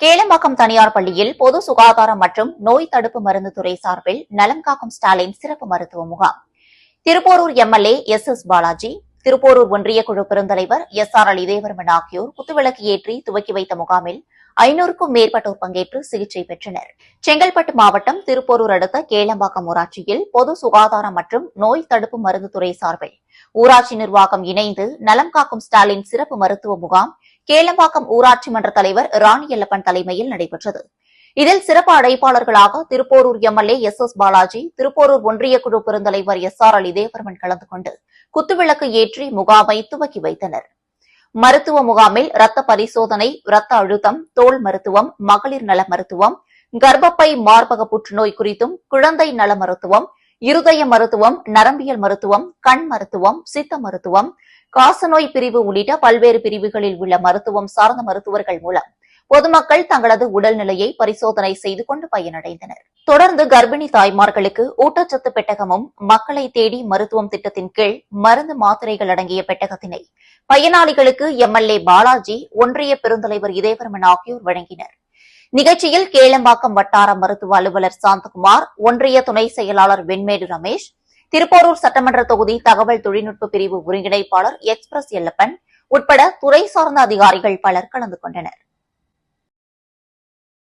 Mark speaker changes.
Speaker 1: கேளம்பாக்கம் தனியார் பள்ளியில் பொது சுகாதாரம் மற்றும் நோய் தடுப்பு மருந்து துறை சார்பில் நலம் காக்கும் ஸ்டாலின் சிறப்பு மருத்துவ முகாம். Thiruporur MLA S S Balaji Thiruporur ஒன்றிய குழு பெருந்தலைவர் எஸ் ஆர் அலி தேவர்மன் ஆகியோர் குத்துவிளக்கு ஏற்றி துவக்கி வைத்த முகாமில் ஐநூறுக்கும் மேற்பட்டோர் பங்கேற்று சிகிச்சை பெற்றனர். செங்கல்பட்டு மாவட்டம் திருப்போரூர் அடுத்த கேளம்பாக்கம் ஊராட்சியில் பொது சுகாதாரம் மற்றும் நோய் தடுப்பு மருந்து துறை சார்பில் ஊராட்சி நிர்வாகம் இணைந்து நலம் காக்கும் ஸ்டாலின் சிறப்பு மருத்துவ முகாம் கேளம்பாக்கம் ஊராட்சி மன்ற தலைவர் ராணியல்லப்பன் தலைமையில் நடைபெற்றது. இதில் சிறப்பு அழைப்பாளர்களாக Thiruporur MLA S S Balaji Thiruporur ஒன்றிய குழு பெருந்தலைவர் எஸ் ஆர் அலி தேவர்மன் கலந்து கொண்டு குத்துவிளக்கு ஏற்றி முகாமை துவக்கி வைத்தனர். மருத்துவ முகாமில் ரத்த பரிசோதனை ரத்த அழுத்தம் தோல் மருத்துவம் மகளிர் நல மருத்துவம் கர்ப்பப்பை மார்பக புற்றுநோய் குறித்தும் குழந்தை நல மருத்துவம் இருதய மருத்துவம் நரம்பியல் மருத்துவம் கண் மருத்துவம் சித்த மருத்துவம் காசநோய் பிரிவு உள்ளிட்ட பல்வேறு பிரிவுகளில் உள்ள மருத்துவம் சார்ந்த மருத்துவர்கள் மூலம் பொதுமக்கள் தங்களது உடல்நிலையை பரிசோதனை செய்து கொண்டு பயனடைந்தனர். தொடர்ந்து கர்ப்பிணி தாய்மார்களுக்கு ஊட்டச்சத்து பெட்டகமும் மக்களை தேடி மருத்துவம் திட்டத்தின் கீழ் மருந்து மாத்திரைகள் அடங்கிய பெட்டகத்தினை பயனாளிகளுக்கு எம்எல்ஏ பாலாஜி ஒன்றிய பெருந்தலைவர் இதயவர்மன் ஆகியோர் வழங்கினர். நிகழ்ச்சியில் கேளம்பாக்கம் வட்டார மருத்துவ அலுவலர் சாந்தகுமார் ஒன்றிய துணை செயலாளர் வெண்மேடு ரமேஷ் திருப்போரூர் சட்டமன்ற தொகுதி தகவல் தொழில்நுட்ப பிரிவு ஒருங்கிணைப்பாளர் எக்ஸ்பிரஸ் எல்லப்பன் உட்பட துறை சார்ந்த அதிகாரிகள் பலர் கலந்து கொண்டனர்.